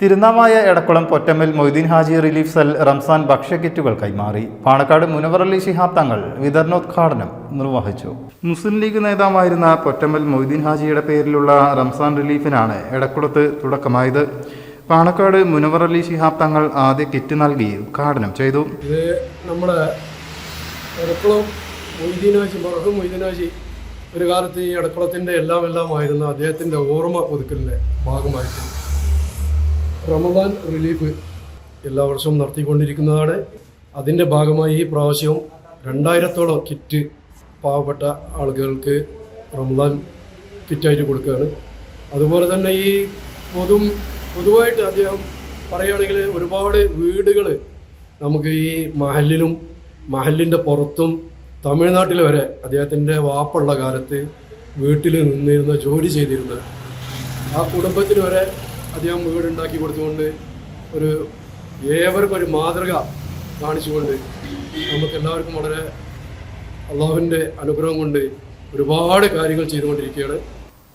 തിരുനാമായ Edakkulam Pottammal Moideen Haji relief cell Ramzan ഭക്ഷ്യക്കിറ്റുകൾ കൈമാറി. പാണക്കാട് മുനവർ അലി ശിഹാബ് തങ്ങൾ വിതരണോദ്ഘാടനം നിർവഹിച്ചു. മുസ്ലിം ലീഗ് നേതാവായിരുന്ന പൊറ്റമ്മൽ മൊയ്തീൻ ഹാജിയുടെ പേരിലുള്ള റംസാൻ റിലീഫിനാണ് എടക്കുളത്ത് തുടക്കമായത്. പാണക്കാട് മുനവർ അലി ശിഹാബ് തങ്ങൾ ആദ്യ കിറ്റ് നൽകി ഉദ്ഘാടനം ചെയ്തു. ഇത് നമ്മുടെ എടക്കുളം മൊയ്തീനാജി മൊയ്തീൻ ഹാജി ഒരു കാലത്ത് ഈ എടക്കുളത്തിന്റെ എല്ലാം എല്ലാമായിരുന്ന അദ്ദേഹത്തിന്റെ ഓർമ്മ പുതുക്കലിന്റെ ഭാഗമായിട്ട് റമദാൻ റിലീഫ് എല്ലാ വർഷവും നടത്തിക്കൊണ്ടിരിക്കുന്നതാണ്. അതിന്റെ ഭാഗമായി ഈ പ്രാവശ്യവും രണ്ടായിരത്തോളം കിറ്റ് പാവപ്പെട്ട ആളുകൾക്ക് റമദാൻ കിറ്റായിട്ട് കൊടുക്കുകയാണ്. അതുപോലെ തന്നെ ഈ പൊതു പൊതുവായിട്ട് അദ്ദേഹം പറയുകയാണെങ്കിൽ ഒരുപാട് വീടുകൾ നമുക്ക് ഈ മഹലിലും മഹലിന്റെ പുറത്തും തമിഴ്നാട്ടിൽ വരെ അദ്ദേഹത്തിന്റെ വാപ്പുള്ള കാലത്ത് വീട്ടിൽ നിന്നിരുന്ന ജോലി ചെയ്തിരുന്ന ആ കുടുംബത്തിന് വരെ അദ്ദേഹം വീടുണ്ടാക്കി കൊടുത്തുകൊണ്ട് ഒരു ഏവർക്കും ഒരു മാതൃക കാണിച്ചുകൊണ്ട് നമുക്ക് എല്ലാവർക്കും വളരെ അള്ളാഹുവിന്റെ അനുഗ്രഹം കൊണ്ട് ഒരുപാട് കാര്യങ്ങൾ ചെയ്തുകൊണ്ടിരിക്കുകയാണ്.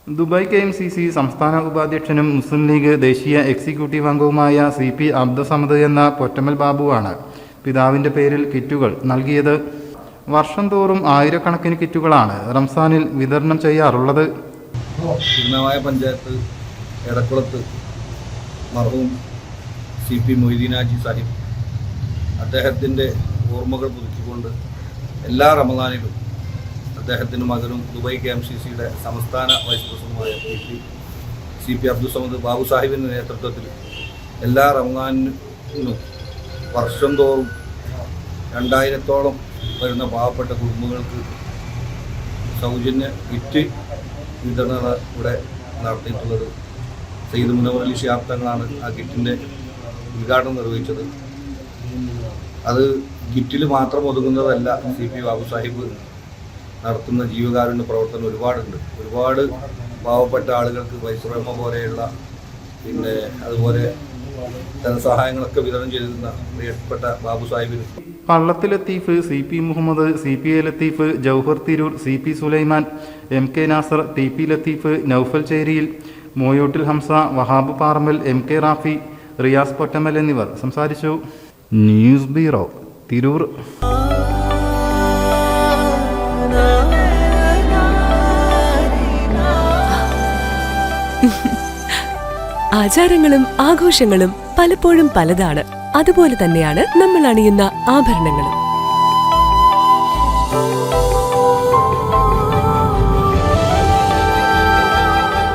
Dubai K M C C സംസ്ഥാന ഉപാധ്യക്ഷനും മുസ്ലിം ലീഗ് ദേശീയ എക്സിക്യൂട്ടീവ് അംഗവുമായ സി പി അബ്ദുസമദ് എന്ന പൊറ്റമ്മൽ ബാബുവാണ് പിതാവിന്റെ പേരിൽ കിറ്റുകൾ നൽകിയത്. വർഷം തോറും ആയിരക്കണക്കിന് കിറ്റുകളാണ് റംസാനിൽ വിതരണം ചെയ്യാറുള്ളത്. പഞ്ചായത്ത് എടക്കുളത്ത് മർഹൂം സി പി മൊയ്തീനാജി സാഹിബ് അദ്ദേഹത്തിന്റെ ഓർമ്മകൾ പുതുക്കിക്കൊണ്ട് എല്ലാ റമദാനിലും അദ്ദേഹത്തിന്റെ മകനും ദുബായ് കെ എം സി സിയുടെ സംസ്ഥാന വൈസ് പ്രസിഡന്റുമായ P P C P Abdussamad Babu സാഹിബിന്റെ നേതൃത്വത്തിൽ എല്ലാ റമദാനിനും വർഷം തോറും രണ്ടായിരത്തോളം വരുന്ന പാവപ്പെട്ട കുടുംബങ്ങൾക്ക് സൗജന്യ കിറ്റ് വിതരണ ഇവിടെ നടത്തിയിട്ടുള്ളത് സയ്യിദ് മുനവർ അലി ഷിയാബ് തങ്ങളാണ് ആ കിറ്റിന്റെ ഉദ്ഘാടനം നിർവഹിച്ചത്. അത് കിറ്റിൽ മാത്രം ഒതുങ്ങുന്നതല്ല സി പി ബാബു സാഹിബ് നടത്തുന്ന ജീവകാരുണ്യ പ്രവർത്തനം ഒരുപാടുണ്ട്. ഒരുപാട് പാവപ്പെട്ട ആളുകൾക്ക് വൈസ്രമ പോലെയുള്ള പിന്നെ അതുപോലെ ധനസഹായങ്ങളൊക്കെ വിതരണം ചെയ്തിരുന്ന പ്രിയപ്പെട്ട Babu സാഹിബിന്. Pallath Latheef C P Muhammad C P A Latheef Jouhar Tirur C P Sulaiman M K Nasar T P Latheef Naufal ചേരിയിൽ മോയോട്ടിൽ ഹംസ വഹാബ് പാറമ്പൽ എം കെ റാഫി റിയാസ് പൊറ്റമ്മൽ എന്നിവർ. സംസാരിച്ചു. News bureau Tirur. ആചാരങ്ങളും ആഘോഷങ്ങളും പലപ്പോഴും പലതാണ്. അതുപോലെ തന്നെയാണ് നമ്മൾ അണിയുന്ന ആഭരണങ്ങളും.